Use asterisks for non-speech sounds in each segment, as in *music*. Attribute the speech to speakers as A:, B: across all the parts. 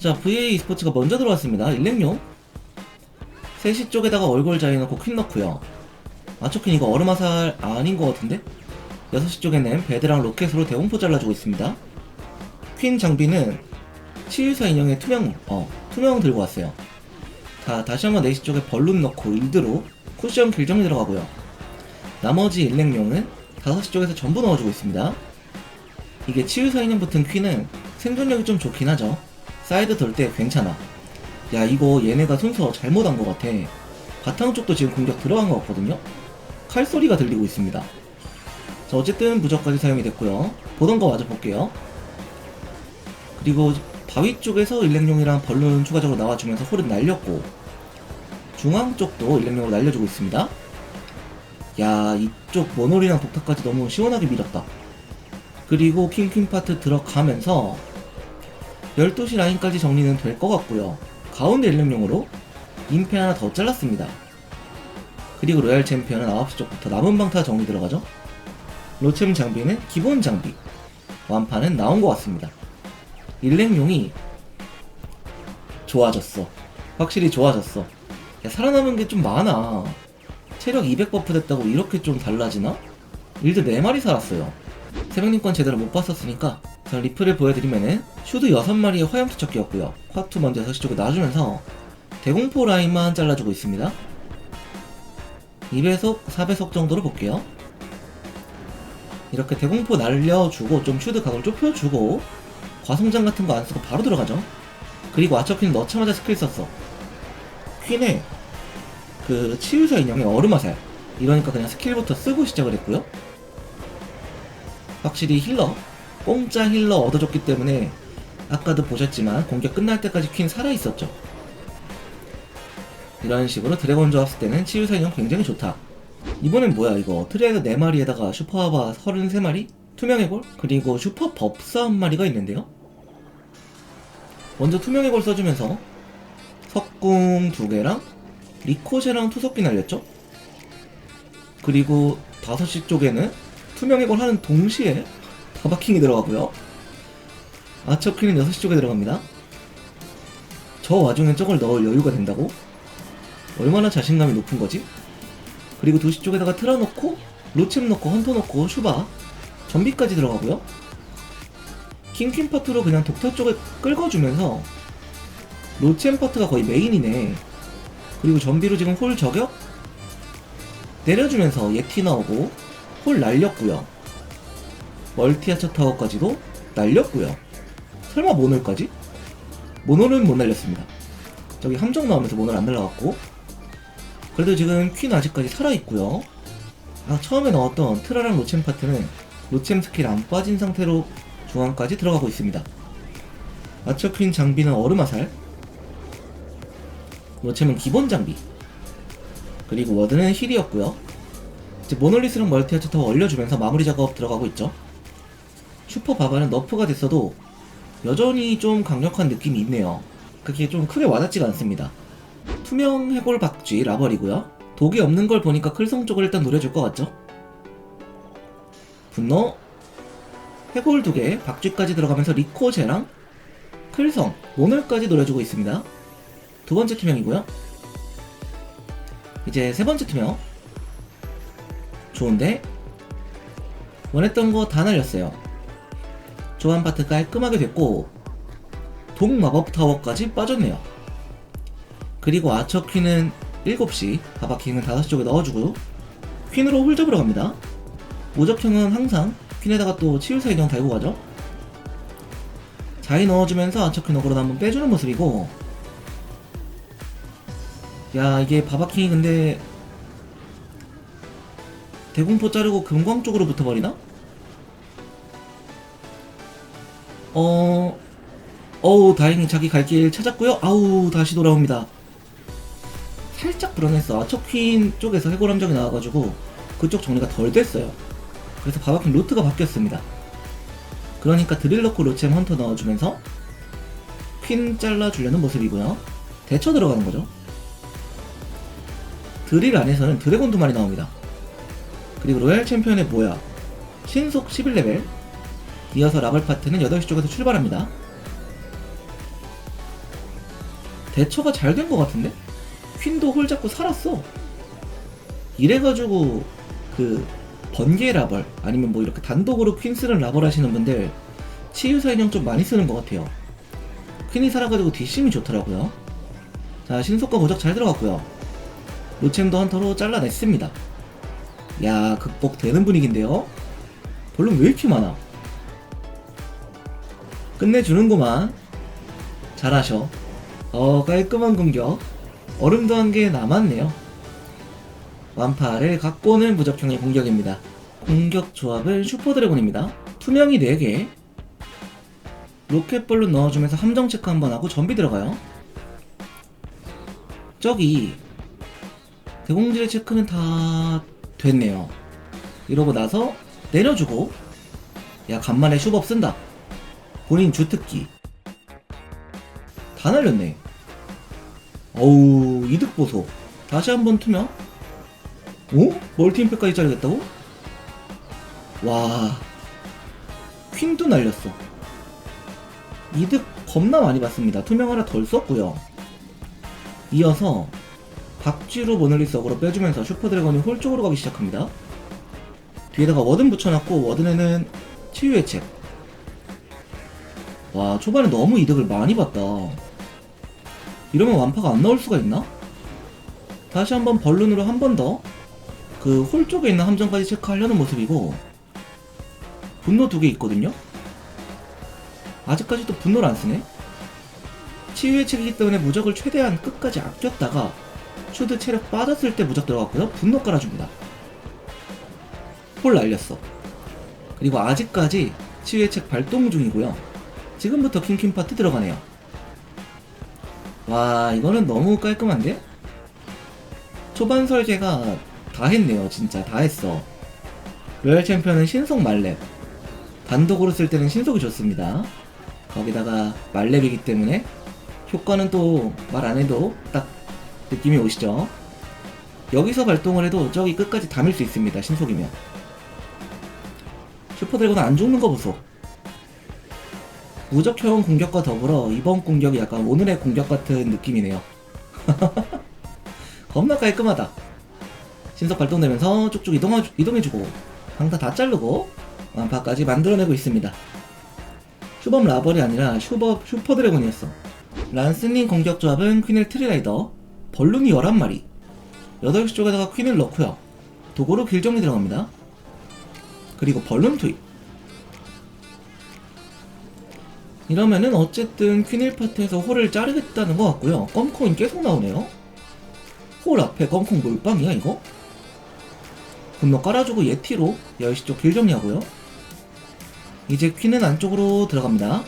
A: 자, VA e스포츠가 먼저 들어왔습니다. 일렉용. 3시 쪽에다가 얼굴 자리 넣고 퀸 넣고요. 아초퀸 이거 얼음화살 아닌 것 같은데? 6시 쪽에는 베드랑 로켓으로 대공포 잘라주고 있습니다. 퀸 장비는 치유사 인형의 투명, 어, 투명 들고 왔어요. 다, 다시 한번 4시 쪽에 벌룬 넣고 일드로 쿠션 길정이 들어가고요. 나머지 일렉용은 5시 쪽에서 전부 넣어주고 있습니다. 이게 치유사 인형 붙은 퀸은 생존력이 좀 좋긴 하죠. 사이드 돌때 괜찮아. 야 이거 얘네가 순서 잘못한 것 같아. 바탕 쪽도 지금 공격 들어간 것 같거든요. 칼소리가 들리고 있습니다. 자 어쨌든 무적까지 사용이 됐고요. 보던 거 마저 볼게요. 그리고 바위 쪽에서 일렉용이랑 벌룬 추가적으로 나와주면서 홀은 날렸고 중앙 쪽도 일렉용으로 날려주고 있습니다. 야 이쪽 모놀이랑 독타까지 너무 시원하게 밀었다. 그리고 킹킹 파트 들어가면서 12시 라인까지 정리는 될 것 같고요. 가운데 일렘용으로 인페 하나 더 잘랐습니다. 그리고 로얄 챔피언은 9시 쪽부터 남은 방타 정리 들어가죠. 로챔 장비는 기본 장비. 완판은 나온 것 같습니다. 일렘용이 좋아졌어. 확실히 좋아졌어. 야, 살아남은 게 좀 많아. 체력 200 버프 됐다고 이렇게 좀 달라지나? 일드 4마리 살았어요. 새벽님권 제대로 못 봤었으니까 자 리플을 보여드리면은 슈드 6마리의 화염 투척기였고요. 화투 먼저 6시 쪽에 놔주면서 대공포 라인만 잘라주고 있습니다. 2배속, 4배속 정도로 볼게요. 이렇게 대공포 날려주고 좀 슈드 각을 좁혀주고 과성장 같은 거 안 쓰고 바로 들어가죠. 그리고 아처퀸 넣자마자 스킬 썼어. 퀸의 그 치유사 인형의 얼음화살. 이러니까 그냥 스킬부터 쓰고 시작을 했고요 확실히 힐러 공짜 힐러 얻어줬기 때문에 아까도 보셨지만 공격 끝날 때까지 퀸 살아있었죠. 이런 식으로 드래곤 조합 쓸 때는 치유사 인형 굉장히 좋다. 이번엔 뭐야 이거? 트레이더 4마리에다가 슈퍼하바 33마리? 투명의 골? 그리고 슈퍼 법사 한 마리가 있는데요? 먼저 투명의 골 써주면서 석궁 두 개랑 리코제랑 투석기 날렸죠? 그리고 5시 쪽에는 투명의 골 하는 동시에 바바킹이 들어가고요. 아처퀸은 6시 쪽에 들어갑니다. 저 와중엔 저걸 넣을 여유가 된다고? 얼마나 자신감이 높은 거지? 그리고 2시 쪽에다가 틀어 넣고 로챔 넣고 헌터 넣고 슈바 전비까지 들어가고요. 킹퀸 파트로 그냥 독타 쪽에 끌어주면서 로챔 파트가 거의 메인이네. 그리고 전비로 지금 홀 저격 내려주면서 예티 나오고 홀 날렸고요. 멀티아처 타워까지도 날렸고요. 설마 모널까지? 모널은 못 날렸습니다. 저기 함정 나오면서 모널 안 날라갔고 그래도 지금 퀸 아직까지 살아있고요. 아, 처음에 나왔던 트라랑 로챔 파트는 로챔 스킬 안 빠진 상태로 중앙까지 들어가고 있습니다. 아처 퀸 장비는 얼음 화살 로챔은 기본 장비 그리고 워드는 힐이었고요. 이제 모놀리스랑 멀티아처 타워 올려주면서 마무리 작업 들어가고 있죠. 슈퍼 바바는 너프가 됐어도 여전히 좀 강력한 느낌이 있네요. 그게 좀 크게 와닿지가 않습니다. 투명 해골 박쥐 라벌이고요. 독이 없는 걸 보니까 클성 쪽을 일단 노려줄 것 같죠? 분노 해골 두 개, 박쥐까지 들어가면서 리코제랑 클성, 모널까지 노려주고 있습니다. 두 번째 투명이고요. 이제 세 번째 투명. 좋은데 원했던 거 다 날렸어요. 조한 파트 깔끔하게 됐고 독 마법 타워까지 빠졌네요. 그리고 아처 퀸은 7시, 바바 킹은 5시 쪽에 넣어주고 퀸으로 홀 잡으러 갑니다. 모적형은 항상 퀸에다가 또 치유사 인형 달고 가죠. 자이 넣어주면서 아처 퀸 어그로 한번 빼주는 모습이고 야 이게 바바킹이 근데 대공포 자르고 금광 쪽으로 붙어버리나? 어... 어우 다행히 자기 갈 길 찾았고요. 아우 다시 돌아옵니다. 살짝 불안했어. 아처퀸 쪽에서 해골 함정이 나와가지고 그쪽 정리가 덜 됐어요. 그래서 바바킹 루트가 바뀌었습니다. 그러니까 드릴 넣고 로챔 헌터 넣어주면서 퀸 잘라주려는 모습이고요. 대처 들어가는 거죠. 드릴 안에서는 드래곤 두 마리 나옵니다 그리고 로얄 챔피언의 뭐야 신속 11레벨 이어서 라벌 파트는 8시 쪽에서 출발합니다 대처가 잘 된 것 같은데? 퀸도 홀 잡고 살았어. 이래가지고 그 번개 라벌 아니면 뭐 이렇게 단독으로 퀸 쓰는 라벌 하시는 분들 치유사 인형 좀 많이 쓰는 것 같아요. 퀸이 살아가지고 뒷심이 좋더라고요. 자 신속과 무적 잘 들어갔고요. 노챔도 헌터로 잘라냈습니다. 야 극복되는 분위기인데요. 볼륨 왜 이렇게 많아? 끝내주는구만. 잘하셔. 어 깔끔한 공격. 얼음도 한 개 남았네요. 완파를 갖고 오는 무적형의 공격입니다. 공격 조합은 슈퍼드래곤입니다. 투명이 4개. 로켓볼로 넣어주면서 함정 체크 한번 하고 전비 들어가요. 저기 대공질의 체크는 다 됐네요. 이러고 나서 내려주고 야 간만에 슈법 쓴다. 본인 주특기 다 날렸네. 어우 이득 보소. 다시 한번 투명. 오? 멀티 임팩까지 자르겠다고? 와 퀸도 날렸어. 이득 겁나 많이 받습니다. 투명 하나 덜 썼고요. 이어서 박쥐로 모널리스 어그로 빼주면서 슈퍼드래곤이 홀 쪽으로 가기 시작합니다. 뒤에다가 워든 붙여놨고 워든에는 치유의 책. 와 초반에 너무 이득을 많이 봤다. 이러면 완파가 안 나올 수가 있나? 다시 한번 벌룬으로 한 번 더 그 홀 쪽에 있는 함정까지 체크하려는 모습이고 분노 두 개 있거든요? 아직까지도 분노를 안 쓰네? 치유의 책이기 때문에 무적을 최대한 끝까지 아꼈다가 슈드 체력 빠졌을 때 무적 들어갔고요. 분노 깔아줍니다. 홀 날렸어. 그리고 아직까지 치유의 책 발동 중이고요. 지금부터 킹킹 파트 들어가네요. 와 이거는 너무 깔끔한데? 초반 설계가 다 했네요 진짜 다 했어 로얄 챔피언은 신속 말렙 단독으로 쓸 때는 신속이 좋습니다 거기다가 말렙이기 때문에 효과는 또 말 안 해도 딱 느낌이 오시죠 여기서 발동을 해도 저기 끝까지 담을 수 있습니다 신속이면 슈퍼드래곤은 안 죽는 거 보소 무적형 공격과 더불어 이번 공격이 약간 오늘의 공격 같은 느낌이네요. *laughs* 겁나 깔끔하다. 신속 발동되면서 쭉쭉 이동하, 이동해주고 강타 다 자르고 완파까지 만들어내고 있습니다. 슈범 라벌이 아니라 슈버 슈퍼 드래곤이었어. 란스님 공격 조합은 퀸을 트리라이더, 벌룬이 11마리, 8시 쪽에다가 퀸을 넣고요. 도구로 길 정리 들어갑니다. 그리고 벌룬 투입. 이러면은 어쨌든 퀸일 파트에서 홀을 자르겠다는 것 같고요. 껌콩이 계속 나오네요. 홀 앞에 껌콩 몰빵이야 이거? 분노 깔아주고 예티로 10시 쪽 길 정리하고요. 이제 퀸은 안쪽으로 들어갑니다.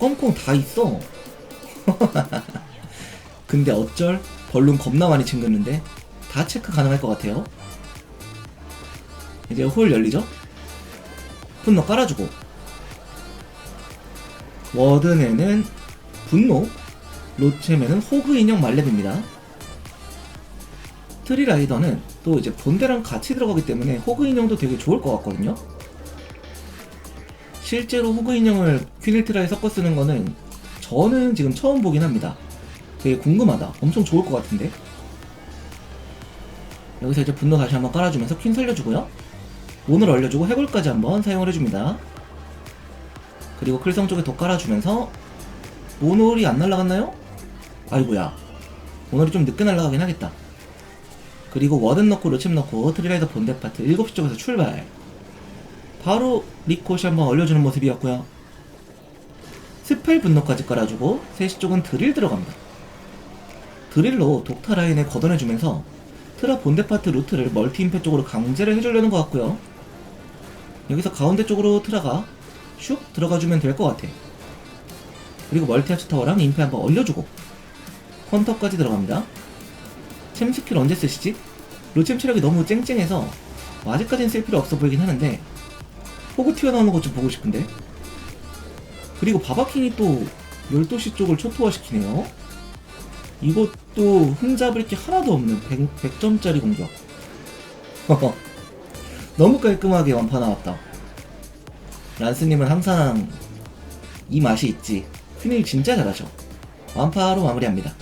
A: 껌콩 다 있어. *laughs* 근데 어쩔? 벌룬 겁나 많이 챙겼는데 다 체크 가능할 것 같아요. 이제 홀 열리죠? 분노 깔아주고 워든에는 분노, 로체맨은 호그 인형 말렙입니다. 트리라이더는 또 이제 본대랑 같이 들어가기 때문에 호그 인형도 되게 좋을 것 같거든요. 실제로 호그 인형을 퀴닐트라에 섞어 쓰는 거는 저는 지금 처음 보긴 합니다. 되게 궁금하다. 엄청 좋을 것 같은데. 여기서 이제 분노 다시 한번 깔아주면서 퀸 살려주고요. 오늘 얼려주고 해골까지 한번 사용을 해줍니다. 그리고 클성 쪽에 더 깔아주면서 모놀이 안 날라갔나요? 아이고야 모놀이 좀 늦게 날라가긴 하겠다 그리고 워든 넣고 로챔 넣고 트리라이더 본대 파트 7시 쪽에서 출발 바로 리코시 한번 얼려주는 모습이었고요 스펠 분노까지 깔아주고 3시 쪽은 드릴 들어갑니다 드릴로 독타 라인에 걷어내주면서 트라 본대 파트 루트를 멀티 임팩 쪽으로 강제를 해주려는 것 같고요 여기서 가운데 쪽으로 트라가 슉 들어가주면 될 것 같아. 그리고 멀티 합스 타워랑 인페 한번 얼려주고 헌터까지 들어갑니다. 챔 스킬 언제 쓰시지? 로챔 체력이 너무 쨍쨍해서 뭐 아직까지는 쓸 필요 없어 보이긴 하는데 호구 튀어나오는 것 좀 보고 싶은데 그리고 바바킹이 또 12시 쪽을 초토화시키네요. 이것도 흠잡을 게 하나도 없는 100, 100 점짜리 공격. *laughs* 너무 깔끔하게 완파 나왔다. 란스님은 항상 이 맛이 있지. 퀸일 진짜 잘하죠. 완파로 마무리합니다.